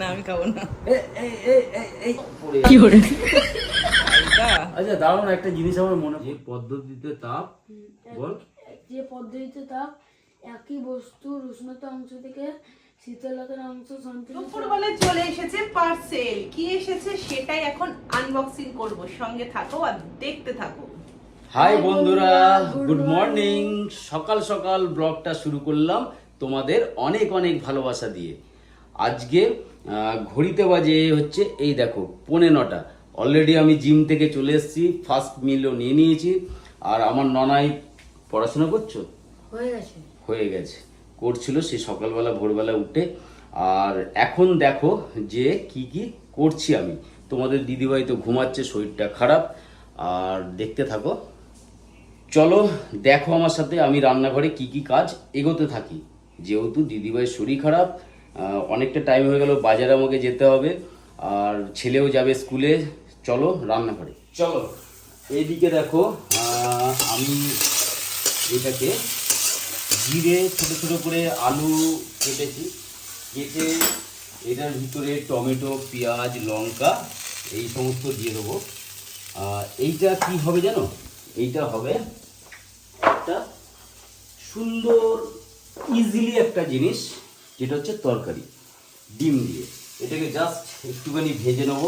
না আমি খাব না। কি করে আচ্ছা। দারুণ একটা জিনিস আমার মনে যে পদ্ধতিতে তাপ বল। যে পদ্ধতিতে তাপ একই বস্তুর উষ্ণতা অংশ থেকে শীতলতার অংশ চলে এসেছে পার্সেল কি এসেছে সেটাই এখন আনবক্সিং করব। সঙ্গে থাকো আর দেখতে থাকো। হাই বন্ধুরা। গুড মর্নিং সকাল সকাল ব্লগটা শুরু করলাম তোমাদের অনেক অনেক ভালোবাসা দিয়ে। আজকে ঘড়িতে বাজে হচ্ছে এই দেখো পৌনে নটা। অলরেডি আমি জিম থেকে চলে এসেছি ফার্স্ট মিলও নিয়ে নিয়েছি। আর আমার ননাই পড়াশোনা করছ? হয়ে গেছে। হয়ে গেছে। করছিল সে সকালবেলা ভোরবেলা উঠে। আর এখন দেখো যে কি কি করছি আমি। তোমাদের দিদিভাই তো ঘুমাচ্ছে শরীরটা খারাপ। আর দেখতে থাকো। চলো দেখো আমার সাথে আমি রান্নাঘরে কি কি কাজ এগোতে থাকি। যেহেতু দিদিভাইয়ের শরীর খারাপ অনেকটা টাইম হয়ে গেল বাজারে আমাকে যেতে হবে। আর ছেলেও যাবে স্কুলে চলো রান্না রান্নাঘরে। চলো। এইদিকে দেখো আমি এটাকে জিরে ছোটো ছোটো করে আলু কেটেছি। কেটে এটার ভিতরে টমেটো পেঁয়াজ লঙ্কা এই সমস্ত দিয়ে দেবো। আর এইটা কি হবে জানো? এইটা হবে একটা সুন্দর ইজিলি একটা জিনিস। যেটা হচ্ছে তরকারি, ডিম দিয়ে। এটাকে জাস্ট একটুখানি ভেজে নেব।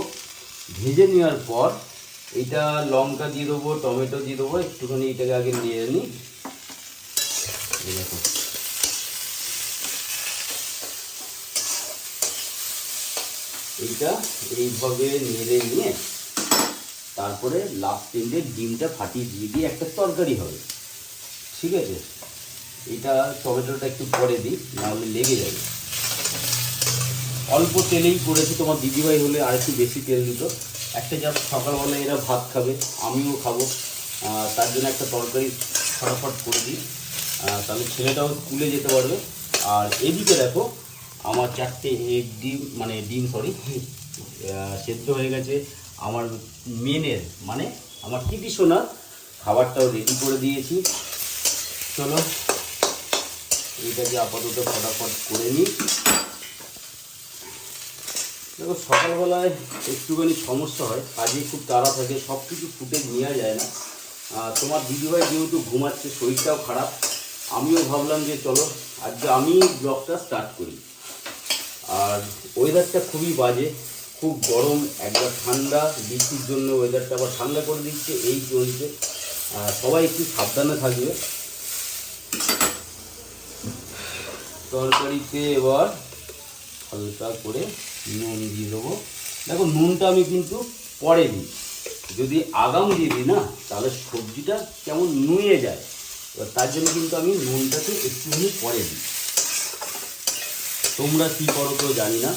ভেজে নেওয়ার পর এটা লঙ্কা দিয়ে দেবো, টমেটো দিয়ে দেবো, একটুখানি এটাকে আগে নিয়ে নিই এই এইটা এইভাবে নেড়ে নিয়ে তারপরে লাস্ট এন্ডে ডিমটা ফাটিয়ে দিয়ে দিয়ে একটা তরকারি হবে। ঠিক আছে? এটা টমেটোটা একটু পরে দিই, নাহলে লেগে যাবে। অল্প তেলেই করেছি, তোমার দিদিভাই হলে আর একটু বেশি তেল দিত। একটা জাস্ট সকালবেলা এরা ভাত খাবে, আমিও খাব। তার জন্য একটা তরকারি ফটাফট করে দিই। তাহলে ছেলেটাও স্কুলে যেতে পারবে। আর এদিকে দেখো, আমার চারটে এগ ডিম মানে ডিম সরি সেদ্ধ হয়ে গেছে। আমার মেনের মানে আমার টিপি সোনার খাবারটাও রেডি করে দিয়েছি। চলো। এইটাকে আপাতত ফটাফট করে নিই। দেখো, সকালবেলায় একটুখানি সমস্যা হয়, কাজে খুব তাড়া থাকে সব কিছু ফুটেজ নেওয়া যায় না। তোমার দিদিভাই যেহেতু ঘুমাচ্ছে, শরীরটাও খারাপ, আমিও ভাবলাম যে চলো, আজকে আমি ব্লগটা স্টার্ট করি। আর ওয়েদারটা খুবই বাজে, খুব গরম, একবার ঠান্ডা, বৃষ্টির জন্য ওয়েদারটা আবার ঠান্ডা করে দিচ্ছে, এই চলছে। সবাই একটু সাবধানে থাকবে। তরকারিতে এবার হালকা করে নুন দিয়ে দেবো। দেখো, নুনটা আমি কিন্তু পরে দিই। যদি আগাম দিয়ে দিই না, তাহলে সবজিটা কেমন নুয়ে যায়। এবার তার জন্য কিন্তু আমি নুনটাকে একটুখানি পরে দিই। তোমরা কী করো তো জানি না।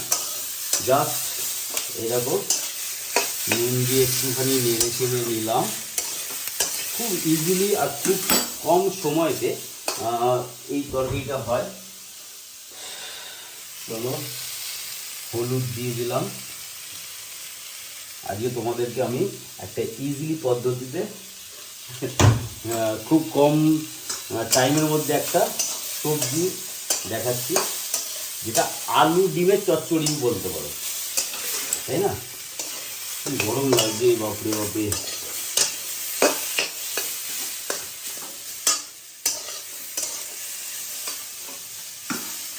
জাস্ট এরকম নুন দিয়ে একটুখানি নেড়ে চেড়ে নিলাম। খুব ইজিলি আর খুব কম সময়তে এই তরকারিটা হয়। চলো, হলুদ দিয়ে দিলাম। আজকে তোমাদেরকে আমি একটা ইজিলি পদ্ধতিতে খুব কম টাইমের মধ্যে একটা সবজি দেখাচ্ছি, যেটা আলু ডিমের চচ্চড়ি বলতে পারো। তাই না? গরম লাগছে, বাপরে বাপরে।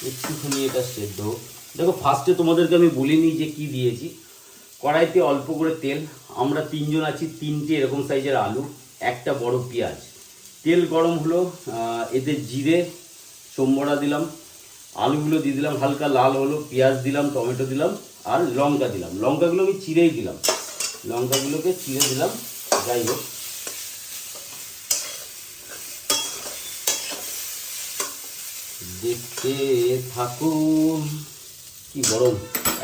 একটুখানি এটা সেদ্ধ দেখো ফার্স্টে তোমাদেরকে আমি বলিনি যে কি দিয়েছি। কড়াইতে অল্প করে তেল, আমরা তিনজন আছি, তিনটে এরকম সাইজের আলু, একটা বড় পেঁয়াজ। তেল গরম হলো এতে জিরে সোমবড়া দিলাম, আলুগুলো দিয়ে দিলাম, হালকা লাল হলো, পেঁয়াজ দিলাম, টমেটো দিলাম, আর লঙ্কা দিলাম। লঙ্কাগুলো আমি চিরেই দিলাম। লঙ্কাগুলোকে চিড়ে দিলাম, যাই হোক। দেখতে থাকুন। কি গরম।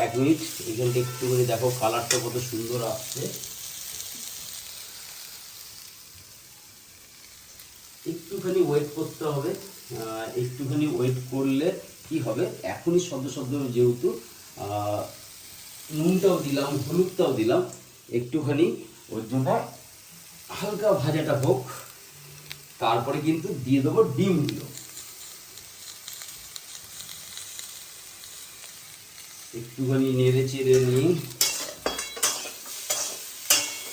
এক মিনিট এখানটা একটুখানি দেখো কালারটা কত সুন্দর আসছে। একটুখানি ওয়েট করতে হবে। একটুখানি ওয়েট করলে কি হবে? এখনই সদ্য সদ্য যেহেতু নুনটাও দিলাম, হলুদটাও দিলাম। একটুখানি ওর জন্য হালকা ভাজাটা হোক। তারপরে কিন্তু দিয়ে দেবো ডিমগুলো একটুখানি নেড়ে চেড়ে নিই।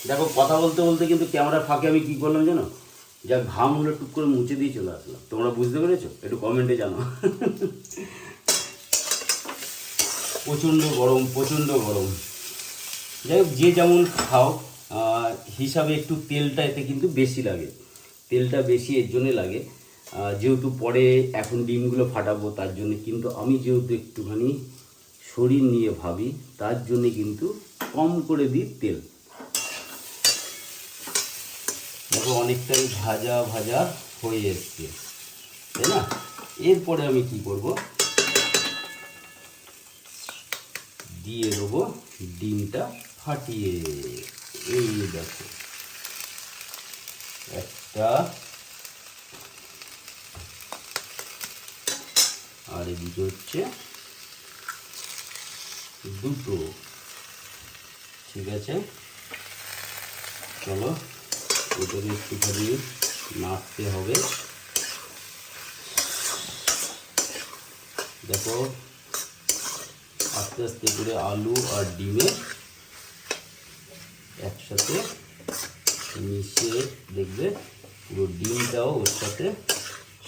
দেখো, কথা বলতে বলতে কিন্তু ক্যামেরা ফাঁকে আমি কি করলাম জানো? যা ঘাম হলো টুক করে মুছে দিয়ে চলে আসলাম। তোমরা বুঝতে পেরেছ? একটু কমেন্টে জানো। প্রচণ্ড গরম প্রচণ্ড গরম। যাই হোক, যে যেমন খাও হিসাবে একটু তেলটা এতে কিন্তু বেশি লাগে। তেলটা বেশি, এর জন্যে লাগে। যেহেতু পরে এখন ডিমগুলো ফাটাবো, তার জন্য কিন্তু আমি যেহেতু একটুখানি শরীর নিয়ে ভাবি, তার জন্য কিন্তু কম করে দিই তেল। দেখো, অনেকটাই ভাজা ভাজা হয়ে এসছে। তাই না? এরপরে আমি কি করব? দিয়ে দেবো ডিমটা ফাটিয়ে। এই দেখো। একটা। আর এদিকে হচ্ছে দুটো। ঠিক আছে? চলো ওটাকে একটুখানি নাড়তে হবে। দেখো, আস্তে আস্তে করে আলু আর ডিমে একসাথে মিশিয়ে দেখবে পুরো ডিমটাও ওর সাথে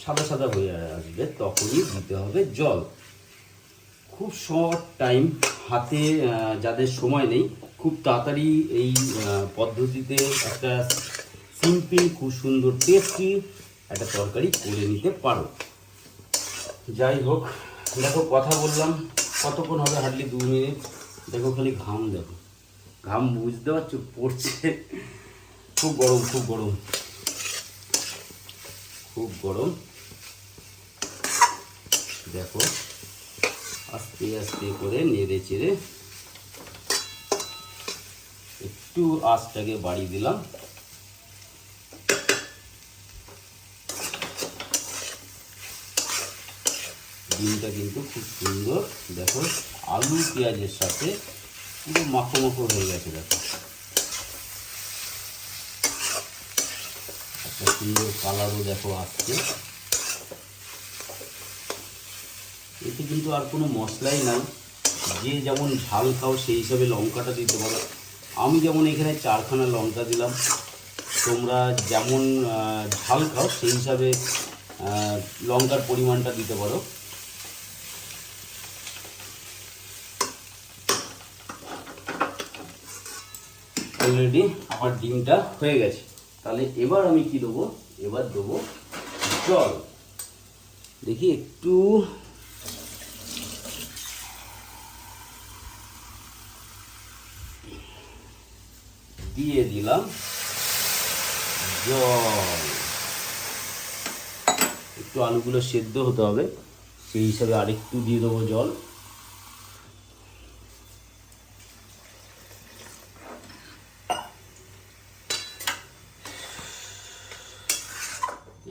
সাদা সাদা হয়ে আসবে, তখনই দিতে হবে জল। খুব শর্ট টাইম। হাতে যাদের সময় নেই, খুব তাড়াতাড়ি এই পদ্ধতিতে একটা সিম্পল খুব সুন্দর টেস্টি একটা তরকারি করে নিতে পারো। যাই হোক, দেখো কথা বললাম, কতক্ষণ হবে? হার্ডলি দু মিনিট দেখো খালি ঘাম, দেখো। ঘাম বুঝতে পারছ? পড়ছে। খুব গরম খুব গরম। খুব গরম। দেখো। আস্তে আস্তে করে নেড়ে চেড়ে একটু আঁচটাকে বাড়িয়ে দিলাম। ডিমটা কিন্তু খুব সুন্দর। দেখো, আলু পেঁয়াজের সাথে পুরো মাখো মাখো হয়ে গেছে, দেখো। একটা সুন্দর কালারও দেখো আসছে এতে কিন্তু আর কোনো মশলাই নাই। যে যেমন ঝাল খাও, সেই হিসাবে লঙ্কাটা দিতে পারো। আমি যেমন এখানে চারখানা লঙ্কা দিলাম, তোমরা যেমন ঝাল খাও, সেই হিসাবে লঙ্কার পরিমাণটা দিতে পারো। অলরেডি আমার ডিমটা হয়ে গেছে। তাহলে এবার আমি কি দেবো? এবার দেবো জল। দেখি, একটু দিয়ে দিলাম। জল। একটু আলুগুলো সেদ্ধ হতে হবে, সেই হিসাবে আরেকটু দিয়ে দেবো জল।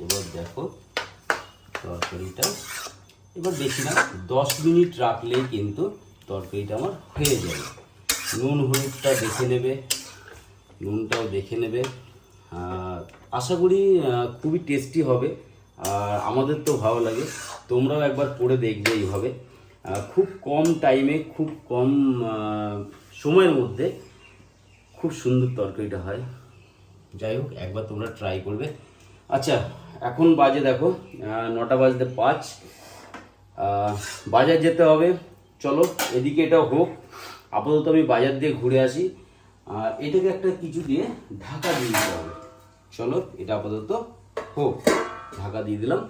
এবার দেখো, তরকারিটা এবার বেশি না, দশ মিনিট রাখলেই কিন্তু তরকারিটা আমার হয়ে যাবে। নুন, হলুদটা দেখে নেবে। নুনটাও দেখে নেবে। আশা করি খুবই টেস্টি হবে। আর আমাদের তো ভালো লাগে। তোমরাও একবার করে দেখবে এইভাবে। খুব কম টাইমে খুব কম সময়ের মধ্যে খুব সুন্দর তরকারিটা হয়। যাই হোক, একবার তোমরা ট্রাই করবে। আচ্ছা এখন বাজে দেখো নটা বাজতে পাঁচ। বাজার যেতে হবে। চলো, এদিকে এটা হোক। আপাতত আমি বাজার দিয়ে ঘুরে আসি। আর এটাকে একটা কিছু দিয়ে ঢাকা দিয়ে দিতে হবে। চলো, এটা আপাতত হোক, ঢাকা দিয়ে দিলাম।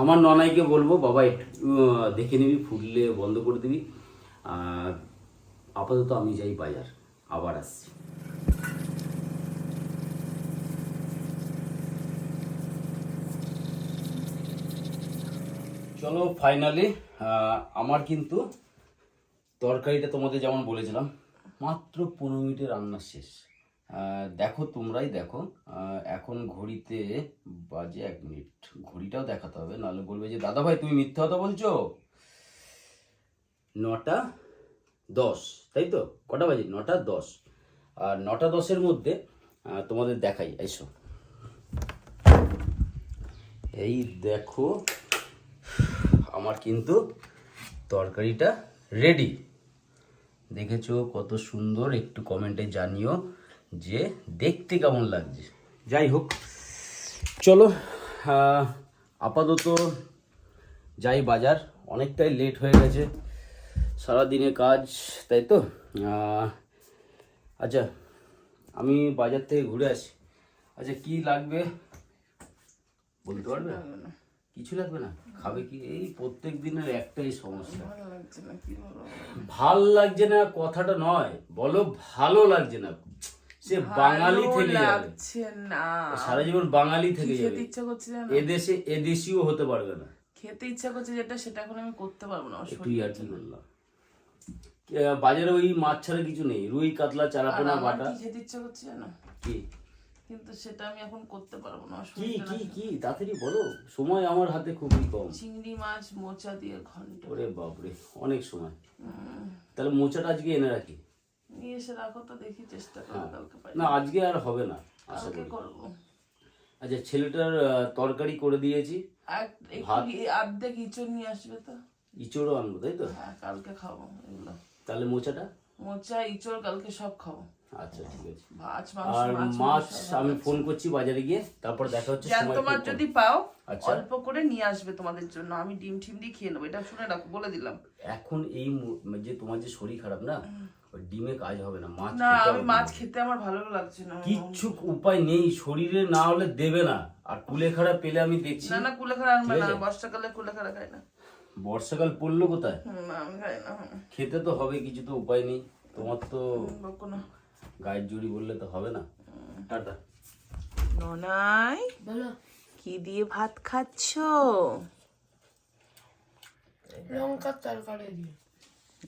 আমার ননাইকে বলব, বাবা একটু দেখে নিবি, ফুটলে বন্ধ করে দিবি। আর আপাতত আমি যাই বাজার, আবার আসছি। চলো ফাইনালি আমার কিন্তু তরকারিটা তোমাদের যেমন বলেছিলাম মাত্র পনেরো মিনিটে রান্না শেষ। দেখো, তোমরাই দেখো এখন ঘড়িতে বাজে এক মিনিট। ঘড়িটাও দেখাতে হবে, নাহলে বলবে যে, দাদা ভাই, তুমি মিথ্যা কথা বলছো? নটা দশ, তাই তো? কটা বাজে? নটা দশ। আর নটা দশের মধ্যে তোমাদের দেখাই, এসো। এই দেখো, আমার কিন্তু তরকারিটা রেডি দেখেছ, কত সুন্দর একটু কমেন্টে জানিও যে দেখতে কেমন লাগছে। যাই হোক, চলো আপাতত যাই বাজার, অনেকটাই লেট হয়ে গেছে সারাদিনে কাজ, তাই তো? আচ্ছা আমি বাজার থেকে ঘুরে আসি। আচ্ছা কি লাগবে? বলতে পারবে? কিছু লাগবে না? খাবে কি? এই প্রত্যেক দিনের একটাই সমস্যা। ভালো লাগছে না কথাটা নয় বলো ভালো লাগছে না। সে বাঙালি থেকে যাবে। না। সারা জীবন বাঙালি থেকে যাবে। ইচ্ছা করছে জানো? এদেশে এদেশিও হতে পারবে না। খেতে ইচ্ছা করছে যেটা সেটা এখন আমি করতে পারব না শরীর- ইয়ার কি আহ, বাজারে ওই মাছ ছাড়া কিছু নেই। রুই কাতলা আর চারাপোনা বাটা। খেতে ইচ্ছা করছে জানো? কি? কিন্তু সেটা আমি এখন করতে পারব না কি কি কি? তাড়াতাড়ি বলো। সময় আমার হাতে খুবই কম। চিংড়ি মাছ মোচা দিয়ে ঘন্ট। ওরে বাপরে অনেক সময়। তাহলে মোচাটা আজকে এনে রাখি। নিয়ে এসে রাখো তো দেখি চেষ্টা করো কালকে পাই না আজকে আর হবে না আশা কালকে করি। করব। আচ্ছা ছেলেটার তরকারি করে দিয়েছি। অর্ধেক ইঁচড় নিয়ে আসবে তো। ইচড়ও আনব তাই তো? হ্যাঁ কালকে খাব এগুলো। তাহলে মোচাটা? মোচা ইঁচড় কালকে সব খাব। আচ্ছা ঠিক আছে। মাছ মাংস আর মাছ আমি ফোন করছি বাজারে গিয়ে তারপর দেখা হচ্ছে সময় তোমার যদি পাও আচ্ছা। অল্প করে নিয়ে আসবে তোমাদের জন্য। আমি ডিম ঠিম দিয়ে খেয়ে নেব। এটা শুনে রাখো বলে দিলাম। এখন এই যে তোমার যে শরীর খারাপ না ডিমে কাজ হবে না মাছ না আমি মাছ খেতে আমার ভালো লাগছে না। কিচ্ছু উপায় নেই শরীরে না হলে দেবে না। আর কুলেখাড়া পেলে আমি দেখছি। না না কুলেখাড়া আনবে না। বর্ষাকালে কুলেখাড়া খাই না। বর্ষাকাল পড়ল কোথায়? না, আমি খাই না। খেতে তো হবে কিছু তো উপায় নেই। তোমার তো বকো না। গায়ের জুড়ি বললে তো হবে না। টাটা। ননাই বলো। কি দিয়ে ভাত খাচ্ছ? লঙ্কার তরকারি দিয়ে।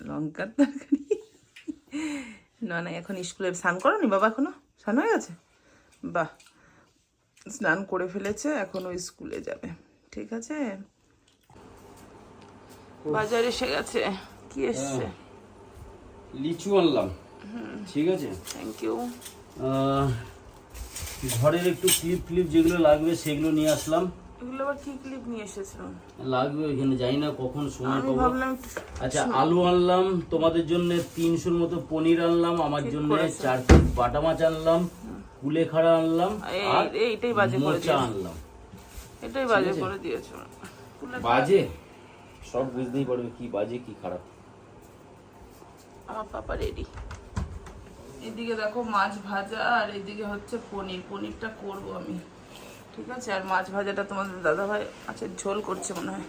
লঙ্কার তরকারি? ননাই এখন স্কুলে স্নান করনি বাবা এখনও? স্নান হয়ে গেছে? বাহ। স্নান করে ফেলেছে এখন স্কুলে যাবে। ঠিক আছে? বাজার এসে গেছে। কি এসছে? লিচু আনলাম। ঠিক আছে? থ্যাংক ইউ ঘরের একটু ক্লিপ ক্লিপ যেগুলো লাগবে সেগুলো নিয়ে আসলাম। এগুলো আবার কি ক্লিপ নিয়ে এসেছিল লাগবে ওইখানে জানি না কখন সময় পাবো। আচ্ছা আলু আনলাম তোমাদের জন্য তিনশোর মতো পনির আনলাম আমার জন্য চার পিস বাটা মাছ আনলাম কুলেখাড়া আনলাম আর এইটাই বাজে করে দিয়েছে। আনলাম। এটাই বাজে করে দিয়েছ। বাজে? সব বুঝতেই পারবে কি বাজে কি খারাপ। আমার পাপা রেডি এদিকে দেখো মাছ ভাজা আর এদিকে হচ্ছে পনির। পনিরটা করব আমি। ঠিক আছে? আর মাছ ভাজাটা তোমাদের দাদা ভাই আচ্ছা ঝোল করছে মনে হয়।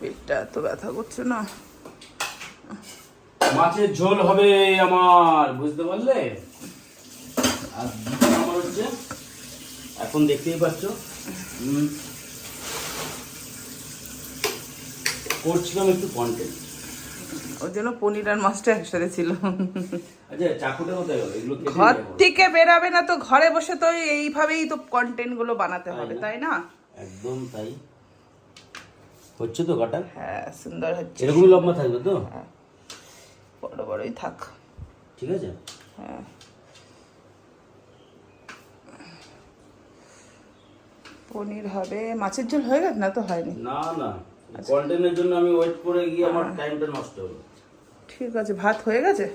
পেটটা এত ব্যথা করছে না। মাছের ঝোল হবে আমার, বুঝতে পারলে? আর আমার হচ্ছে, এখন দেখতেই পাচ্ছ। করছিলাম একটু কন্টেন্ট ওই জন্য পনির আর মাছটা একসাথে ছিল। আচ্ছা ঘর থেকে বেরাবে না তো ঘরে বসে তো এইভাবেই তো কন্টেন্টগুলো বানাতে হবে তাই না? একদম তাই। হচ্ছে তো কাটা? হ্যাঁ সুন্দর হচ্ছে। এরকমই লম্বা থাকবে তো? বড় বড়ই থাক। ঠিক আছে? হ্যাঁ। পনির হবে। মাছের ঝোল হয়ে গেছে না তো হয়নি? না না। কন্টেন্টের জন্য আমি ওয়েট করে গিয়ে আমার টাইমটা নষ্ট হলো। ঠিক আছে ভাত হয়ে গেছে?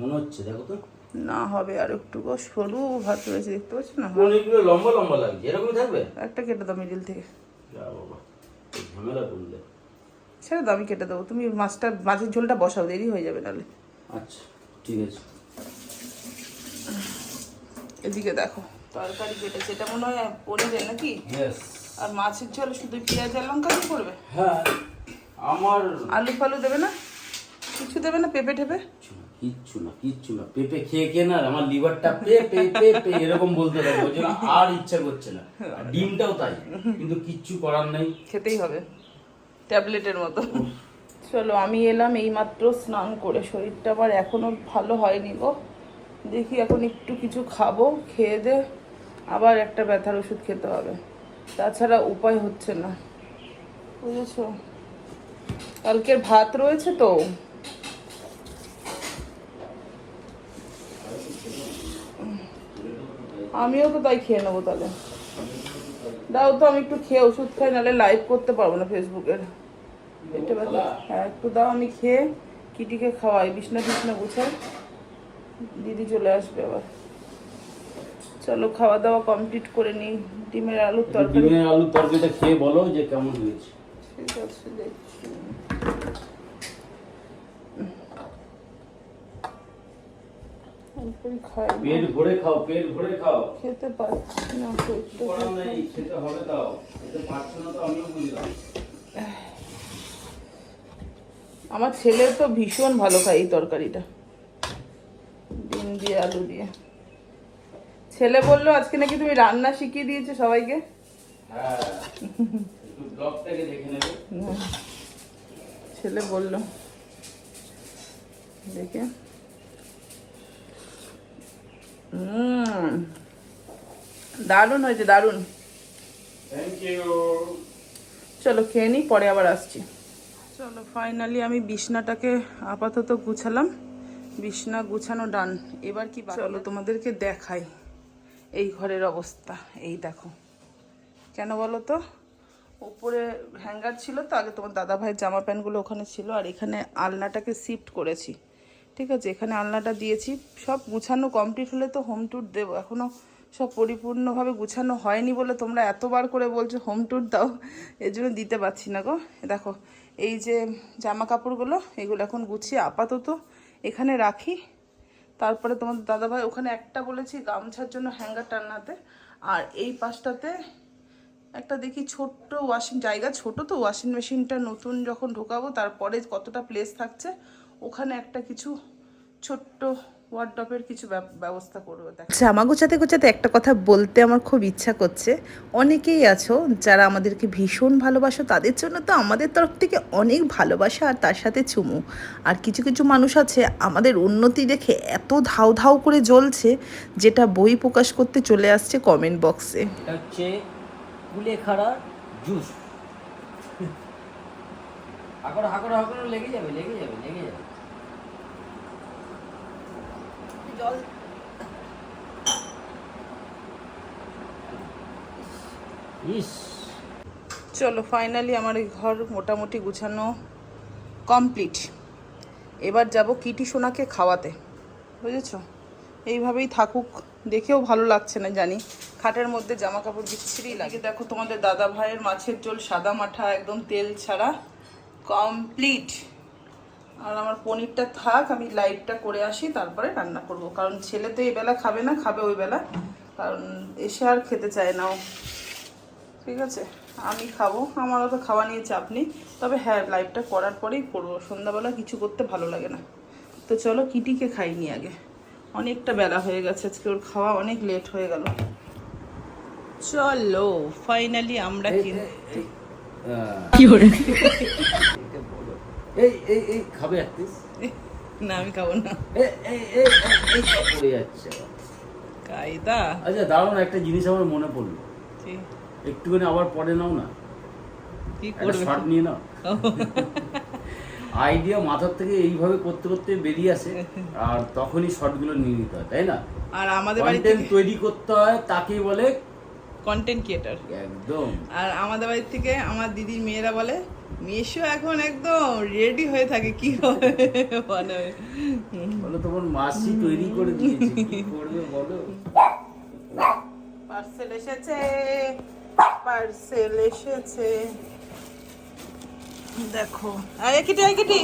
মনে হচ্ছে দেখো তো। না হবে আর একটু সরু ভাত রয়েছে দেখতে পাচ্ছ না? পনিরগুলো লম্বা লম্বা লাগছে এরকমই থাকবে? একটা কেটে দাও মিডিল থেকে। যা বাবা এই ঝামেলা করলে। ছেড়ে দাও আমি কেটে দেবো। তুমি মাছটা মাছের ঝোলটা বসাও দেরি হয়ে যাবে তাহলে আচ্ছা ঠিক আছে। এদিকে দেখো। তরকারি কেটেছে এটা মনে হয় পনিরের নাকি? ইয়েস আর মাছের ঝোল শুধু পেঁয়াজ আর লঙ্কা দিয়ে করবে? হ্যাঁ আমার আলু ফালু দেবে না? কিছু দেবে না? পেঁপে ঠেপে? কিচ্ছু না কিচ্ছু না পেঁপে খেয়ে খেয়ে না আমার লিভারটা পে পে পে পে এরকম বলতে লাগে ওই জন্য আর ইচ্ছা করছে না। ডিমটাও তাই কিন্তু কিচ্ছু করার নেই। খেতেই হবে ট্যাবলেটের মতো। চলো আমি এলাম এইমাত্র স্নান করে। শরীরটা আমার এখনও ভালো হয়নি গো। দেখি এখন একটু কিছু খাব খেয়ে দে আবার একটা ব্যথার ওষুধ খেতে হবে। তাছাড়া উপায় হচ্ছে না। বুঝেছ? কালকের ভাত রয়েছে তো। আমিও তো তাই খেয়ে নেব তাহলে। দাও তো, আমি একটু খেয়ে ওষুধ খাই, নাহলে লাইভ করতে পারব না ফেসবুকের পেটে হ্যাঁ একটু দাও, আমি খেয়ে কিটিকে খাওয়াই। বিছনা টিছনা গুছাই। দিদি চলে আসবে আবার। চলো খাওয়া দাওয়া কমপ্লিট করে নিই। ডিমের আলুর তরকারি। ডিমের আলুর তরকারিটা খেয়ে বলো যে কেমন হয়েছে। ঠিক আছে দেখছি। পেট ভরে খাও পেট ভরে খাও। খেতে পারছি না পেটটা করার নেই খেতে হবে তাও। খেতে পারছ না তো আমিও বুঝলাম। আমার ছেলে তো ভীষণ ভালো খায় এই তরকারিটা। ডিম দিয়ে আলু দিয়ে। ছেলে বলল আজকে নাকি তুমি রান্না শিখিয়ে দিয়েছ সবাইকে? হ্যাঁ একটু ব্লগটাকে দেখে নেবে। হুম। ছেলে বলল দেখে। হুম দারুণ হয়েছে দারুণ। চলো খেয়ে নিই পরে আবার আসছি। চলো ফাইনালি আমি বিছনাটাকে আপাতত গুছালাম। বিছনা গুছানো ডান এবার কি চলো তোমাদেরকে দেখাই। এই ঘরের অবস্থা, এই দেখো। কেন বলো তো? উপরে হ্যাঙ্গার ছিল তো, আগে তোমার দাদা ভাইয়ের জামা প্যান্টগুলো ওখানে ছিল, আর এখানে আলনাটাকে শিফট করেছি। ঠিক আছে, এখানে আলনাটা দিয়েছি। সব গুছানো কমপ্লিট হলে তো হোম ট্যুর দেবো। এখনও সব পরিপূর্ণভাবে গুছানো হয়নি বলে তোমরা এতবার করে বলছো হোম ট্যুর দাও, এর জন্য দিতে পারছি না গো। দেখো, এই যে জামা কাপড়গুলো এগুলো এখন গুছিয়ে আপাতত এখানে রাখি। তারপরে তোমার দাদাভাই, ওখানে একটা বলেছি গামছার জন্য হ্যাঙ্গার টান্নাতে আর এই পাশটাতে একটা দেখি ছোট্ট ওয়াশিং জায়গা ছোট তো ওয়াশিং মেশিনটা নতুন যখন ঢোকাবো, তারপরে কতটা প্লেস থাকছে, ওখানে একটা কিছু ছোট্ট ওয়ার্ডপের কিছু ব্যব- ব্যবস্থা করব জামা গোছাতে গোছাতে একটা কথা বলতে আমার খুব ইচ্ছা করছে। অনেকেই আছো যারা আমাদেরকে ভীষণ ভালোবাসো তাদের জন্য তো আমাদের তরফ থেকে অনেক ভালোবাসা আর তার সাথে চুমু। আর কিছু কিছু মানুষ আছে আমাদের উন্নতি দেখে এত ধাউ ধাউ করে জ্বলছে যেটা বই প্রকাশ করতে চলে আসছে কমেন্ট বক্সে হচ্ছে কুলেখাড়া জুস। হাঁকড়ো হাঁকড়ো হাঁকড়ো লেগে যাবে লেগে যাবে লেগে যাবে। জল। ইস। চলো ফাইনালি আমার এই ঘর মোটামুটি গুছানো কমপ্লিট এবার যাব কিটি সোনাকে খাওয়াতে বুঝেছ? এইভাবেই থাকুক দেখেও ভালো লাগছে না জানি। খাটের মধ্যে জামা কাপড় বিচ্ছিরি লাগে। দেখো তোমাদের দাদা ভাইয়ের মাছের ঝোল সাদা মাঠা একদম তেল ছাড়া কমপ্লিট আর আমার পনিরটা থাক আমি লাইটটা করে আসি তারপরে রান্না করব। কারণ ছেলে তো এই বেলা খাবে না খাবে ওই বেলা। কারণ এসে আর খেতে চায় না ও। ঠিক আছে? আমি খাব। আমার তো খাওয়া নিয়ে চাপ নেই। তবে হ্যাঁ লাইভটা করার পরেই করব। সন্ধ্যাবেলা কিছু করতে ভালো লাগে না। তো চলো কিটিকে খাইনি আগে। অনেকটা বেলা হয়ে গেছে আজকে ওর খাওয়া অনেক লেট হয়ে গেল। চলো ফাইনালি আমরা কিন্তু এই এই এই খাবে এক পিস না আমি খাব না। এই এই এই পড়ে যাচ্ছে কায়দা। আচ্ছা দাঁড়ানো একটা জিনিস আমার মনে পড়ল। একটুখানি আবার পরে নাও না। কি করবে? শর্ট নিয়ে নাও। আইডিয়া মাথার থেকে এইভাবে করতে করতে বেরিয়ে আসে আর তখনই শর্টগুলো নিয়ে নিতে হয় তাই না? আর আমাদের বাড়ি কন্টেন্ট থেকে তৈরি করতে হয় তাকেই বলে কন্টেন্ট ক্রিয়েটার একদম। আর আমাদের বাড়ি থেকে আমার দিদির মেয়েরা বলে মেশো এখন একদম রেডি হয়ে থাকে কি হবে? বানাবে বলো তোমার মাসি তৈরি করে দিয়েছে কি করবে বলো? পার্সেল এসেছে পার্সেল এসেছে। দেখো। আয় কিটি আয় কিটি।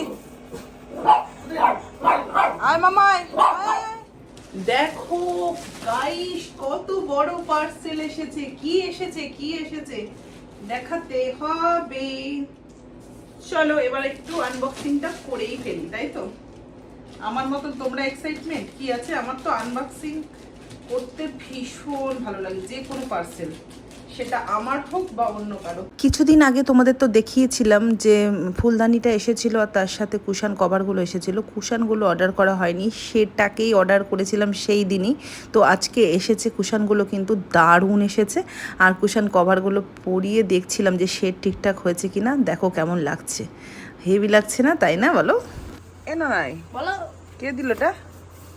আয় মামাই দেখো গাইস কত বড় পার্সেল এসেছে, কি এসেছে কি এসেছে? দেখাতে হবে। চলো, এবার একটু আনবক্সিংটা করেই ফেলি, তাই তো? আমার মতো তোমরা এক্সাইটমেন্ট কি আছে? আমার তো আনবক্সিং করতে ভীষণ ভালো লাগে, যে কোনো পার্সেল সেটা আমার হোক বা অন্য কারও কিছুদিন আগে তোমাদের তো দেখিয়েছিলাম যে ফুলদানিটা এসেছিল আর তার সাথে কুশান কভারগুলো এসেছিল। কুশানগুলো অর্ডার করা হয়নি সেটাকেই অর্ডার করেছিলাম সেই দিনই। তো আজকে এসেছে কুশানগুলো কিন্তু দারুণ এসেছে। আর কুশান কভারগুলো পরিয়ে দেখছিলাম যে শেড ঠিকঠাক হয়েছে কি না দেখো কেমন লাগছে। হেভি লাগছে না তাই না বলো? এ না নাই বলো। কে দিল এটা?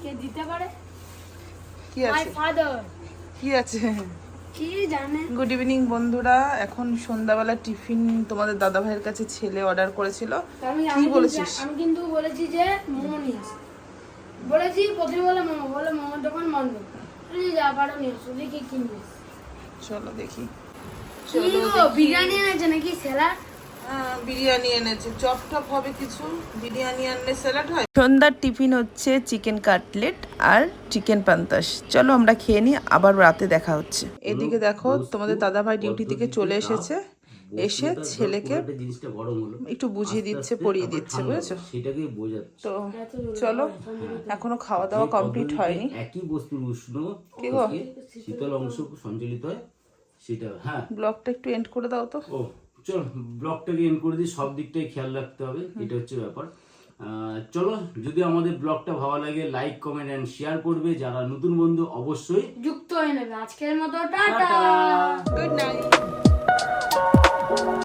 কে দিতে পারে? কি আছে? মাই ফাদার কি আছে? গুড ইভিনিং বন্ধুরা। এখন সন্ধ্যাবেলা টিফিন তোমাদের দাদা ভাইয়ের কাছে ছেলে অর্ডার করেছিল। কি বলেছিস? আমি কিন্তু বলেছি যে মোমো নিয়ে আসি বলেছি প্রথমে বলে মোমো বলে মোমোর দোকান বন্ধ। তুই যা পারো নিয়ে আসো দেখি কিনবে চলো দেখি। চলো বিরিয়ানি এনেছে নাকি স্যালাড বিরিয়ানি এনেছে। চপ টপ হবে কিছু? বিরিয়ানি আনলে স্যালাড হয়? সন্ধ্যার টিফিন হচ্ছে চিকেন কাটলেট আর চিকেন পান্তাস। চলো আমরা খেয়ে নিই আবার রাতে দেখা হচ্ছে। এদিকে দেখো তোমাদের দাদা ভাই ডিউটি থেকে চলে এসেছে। এসে ছেলেকে একটা বুঝিয়ে দিচ্ছে পড়িয়ে দিচ্ছে বুঝেছ? তো চলো এখনও খাওয়া দাওয়া কমপ্লিট হয়নি। একই বস্তুর উষ্ণ কি গো? শীতল অংশ সঞ্চালিত হয় সেটা হ্যাঁ। ব্লগটা একটু এন্ড করে দাও তো। ও চল ব্লগটাকে এন্ড করে দিই সব দিকটাই খেয়াল রাখতে হবে এটা হচ্ছে ব্যাপার। আহ, চলো যদি আমাদের ব্লগটা ভালো লাগে লাইক কমেন্ট এন্ড শেয়ার করবে যারা নতুন বন্ধু অবশ্যই যুক্ত হয়ে নেবে। আজকের মতো টাটা। Good night